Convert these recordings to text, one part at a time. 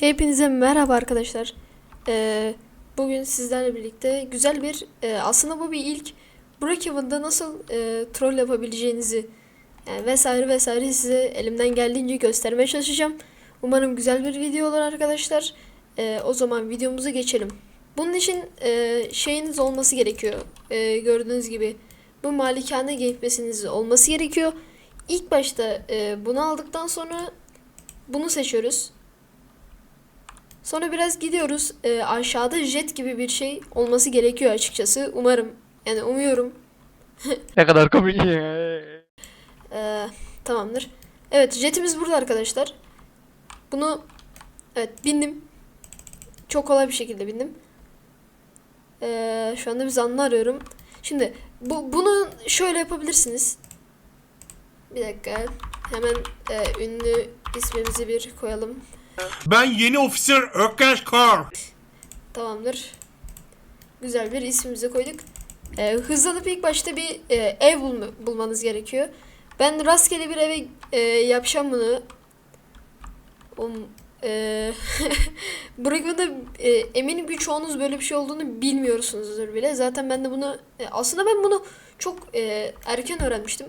Hepinize merhaba arkadaşlar. Ee, bugün sizlerle birlikte güzel bir e, aslında bu bir ilk Brookhaven'da nasıl e, troll yapabileceğinizi yani vesaire vesaire size elimden geldiğince göstermeye çalışacağım. Umarım güzel bir video olur arkadaşlar. Ee, o zaman videomuza geçelim. Bunun için e, şeyiniz olması gerekiyor. E, gördüğünüz gibi bu malikane gamepad'iniz olması gerekiyor. İlk başta e, bunu aldıktan sonra bunu seçiyoruz. Sonra biraz gidiyoruz. Ee, aşağıda jet gibi bir şey olması gerekiyor açıkçası. Umarım. Yani umuyorum. Ne kadar komik. Ee, tamamdır. Evet jetimiz burada arkadaşlar. Bunu evet bindim. Çok kolay bir şekilde bindim. Ee, şu anda bir zanlı arıyorum. Şimdi bu bunu şöyle yapabilirsiniz. Bir dakika. Hemen e, ünlü ismimizi bir koyalım. Ben yeni ofisör Ökkeş Kar. Tamamdır. Güzel bir ismimizi koyduk. Ee, hızlanıp ilk başta bir e, ev bulma- bulmanız gerekiyor. Ben rastgele bir eve e, yapacağım bunu. Um, e, Burada e, eminim ki çoğunuz böyle bir şey olduğunu bilmiyorsunuzdur bile. Zaten ben de bunu e, aslında ben bunu çok e, erken öğrenmiştim.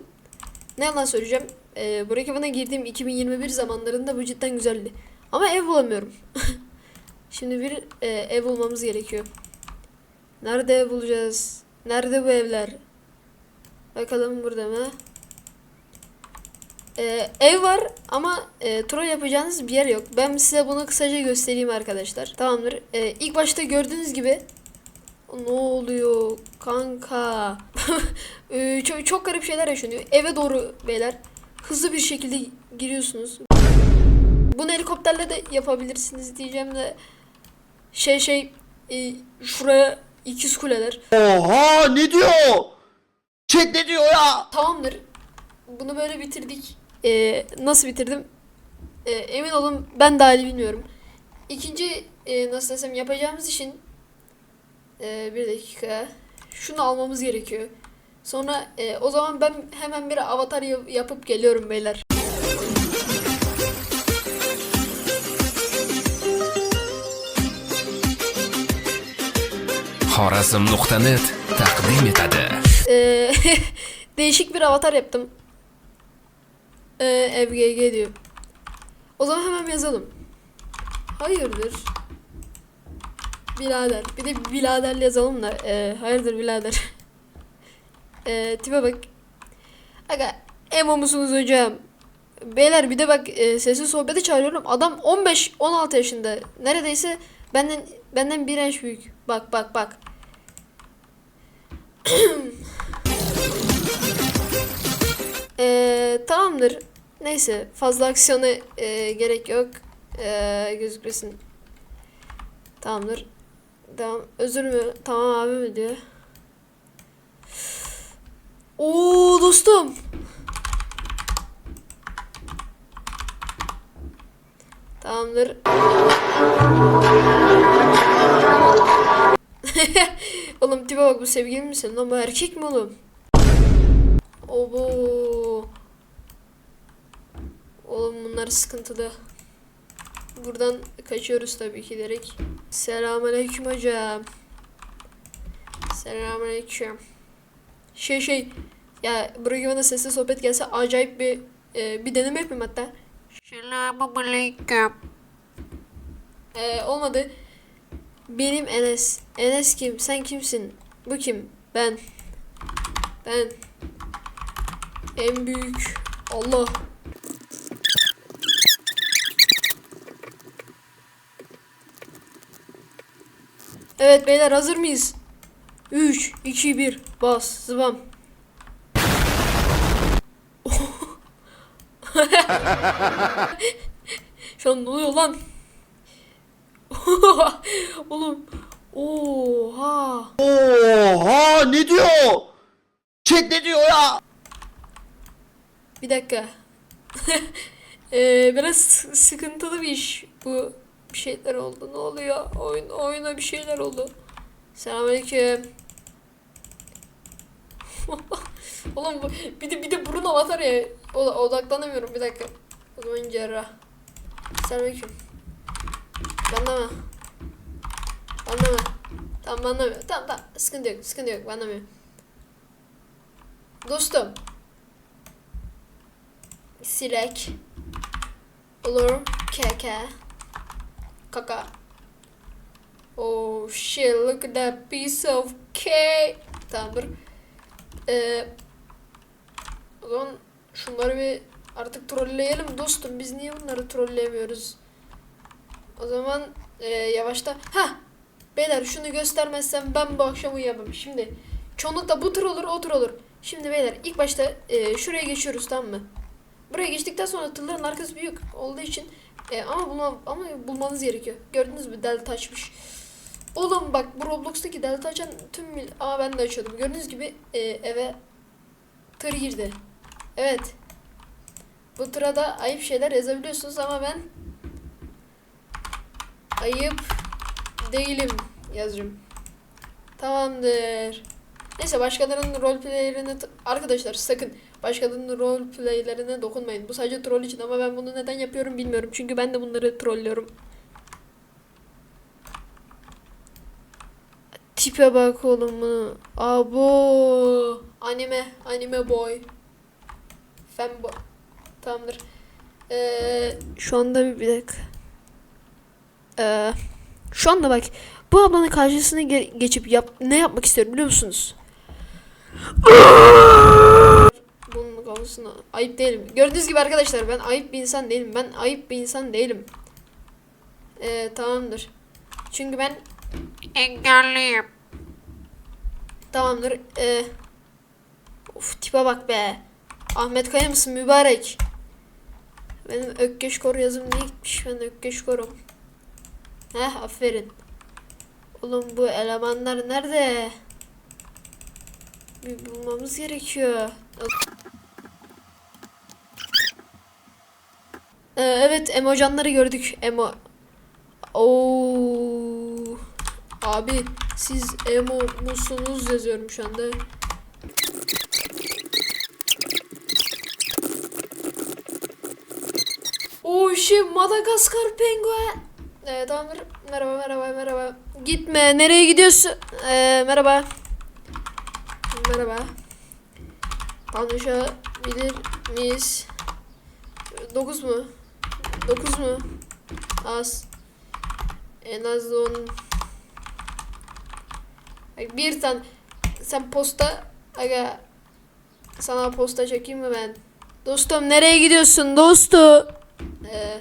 Ne yalan söyleyeceğim. E, Brookhaven'a girdiğim 2021 zamanlarında bu cidden güzeldi. Ama ev bulamıyorum. Şimdi bir e, ev bulmamız gerekiyor. Nerede ev bulacağız? Nerede bu evler? Bakalım burada mı? E, ev var ama e, troll yapacağınız bir yer yok. Ben size bunu kısaca göstereyim arkadaşlar. Tamamdır. E, ilk başta gördüğünüz gibi ne oluyor kanka? E, çok, çok garip şeyler yaşanıyor. Eve doğru beyler. Hızlı bir şekilde giriyorsunuz. Bunu helikopterle de yapabilirsiniz diyeceğim de şey şey e, şuraya ikiz kuleler. Oha ne diyor? Chat ne diyor ya? Tamamdır. Bunu böyle bitirdik. E, nasıl bitirdim? E, emin olun ben dahil bilmiyorum. İkinci e, nasıl desem yapacağımız için e, bir dakika şunu almamız gerekiyor. Sonra e, o zaman ben hemen bir avatar yap- yapıp geliyorum beyler. Xorazm.net taqdim etadi. Ee, değişik bir avatar yaptım. Ee, FGG diyor. O zaman hemen yazalım. Hayırdır? Birader. Bir de birader yazalım da. Ee, hayırdır birader. ee, tipe bak. Aga emo musunuz hocam? Beyler bir de bak e, sessiz sohbete çağırıyorum. Adam 15-16 yaşında. Neredeyse benden benden bir yaş büyük. Bak bak bak. Ee, tamamdır. Neyse fazla aksiyona e, gerek yok. Ee, gözükmesin. Tamamdır. Tamam. Özür mü? Tamam abi mi diyor. Oo dostum. Tamamdır. oğlum tipe bak bu sevgili misin? Lan bu erkek mi oğlum? Obo. Oğlum bunlar sıkıntılı. Buradan kaçıyoruz tabii ki direkt. Selamünaleyküm hocam. Selamünaleyküm. Şey şey ya buraya bana sesli sohbet gelse acayip bir e, bir deneme yapayım hatta. Selamünaleyküm. Ee, olmadı. Benim Enes. Enes kim? Sen kimsin? Bu kim? Ben. Ben. En büyük Allah. Evet beyler hazır mıyız? 3, 2, 1 bas zıbam. Şu an ne oluyor lan? Oğlum. Oha. Oha ne diyor? Chat ne diyor ya? Bir dakika. Ee, biraz sı- sıkıntılı bir iş bu. Bir şeyler oldu. Ne oluyor? Oyun oyuna bir şeyler oldu. Selamünaleyküm. Oğlum bu, bir de bir de burun avatar ya. Odaklanamıyorum bir dakika. O zaman cerrah. Selamünaleyküm. Banlama. Banlama. Tamam banlamıyor. Tamam tamam. Sıkıntı yok. Sıkıntı yok. Banlamıyor. Dostum. Silek. Olur. Keke. Kaka. Oh shit, look at that piece of cake. Tamamdır. Ee, o zaman şunları bir artık trolleyelim dostum. Biz niye bunları trolleyemiyoruz? O zaman e, yavaşta. Ha, beyler şunu göstermezsem ben bu akşam uyuyamam. Şimdi çoğunlukla bu tur olur, o tur olur. Şimdi beyler ilk başta e, şuraya geçiyoruz tamam mı? Buraya geçtikten sonra tırların arkası büyük olduğu için e, ama bulma, ama bulmanız gerekiyor. Gördünüz mü delta açmış. Oğlum bak bu Roblox'taki delta açan tüm mil... Aa ben de açıyordum. Gördüğünüz gibi e, eve tır girdi. Evet. Bu tıra da ayıp şeyler yazabiliyorsunuz ama ben ayıp değilim yazıyorum. Tamamdır. Neyse başkalarının roleplaylerine t- arkadaşlar sakın başkalarının roleplaylerine dokunmayın. Bu sadece troll için ama ben bunu neden yapıyorum bilmiyorum. Çünkü ben de bunları trollüyorum. Tipe bak oğlum bunu. Abo. Anime. Anime boy. Femboy. Tamamdır. Ee, şu anda bir, bir dakika. Ee, şu anda bak. Bu ablanın karşısına ge- geçip yap ne yapmak istiyorum biliyor musunuz? Bunun kafasına ayıp değilim. Gördüğünüz gibi arkadaşlar ben ayıp bir insan değilim. Ben ayıp bir insan değilim. Ee, tamamdır. Çünkü ben engelliyim. Tamamdır. Ee, of tipe bak be. Ahmet Kaya mısın mübarek? Benim Ökkeş Kor yazım niye gitmiş? Ben Ökkeş Kor'um. Heh aferin. Oğlum bu elemanlar nerede? Bir bulmamız gerekiyor. Ee, evet emojanları gördük. Emo. Oo. Abi siz emo musunuz yazıyorum şu anda. Oh shit Madagaskar penguen. Ee, tamamdır. Merhaba merhaba merhaba. Gitme. Nereye gidiyorsun? Ee, merhaba. Merhaba. Konuşabilir miyiz? 9 mu? 9 mu? Az. En az 10. Bak bir tane. Sen posta. Aga. Sana posta çekeyim mi ben? Dostum nereye gidiyorsun dostu? Ee,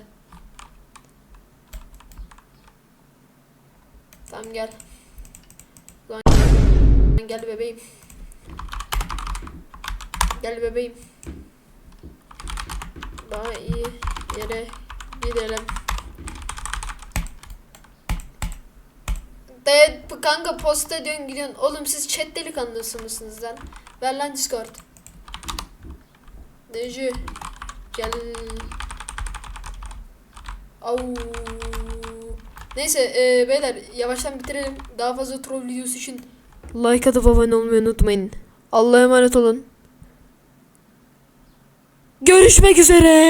tamam gel. Ulan Gel bebeğim. Gel bebeğim. Daha iyi yere gidelim. De kanka posta ediyorsun gidiyorsun. Oğlum siz chat delikanlısı mısınız lan? Ver lan Discord. Neji. Gel. Au. Neyse e, beyler yavaştan bitirelim. Daha fazla troll videosu için like atıp abone olmayı unutmayın. Allah'a emanet olun. Görüşmek üzere.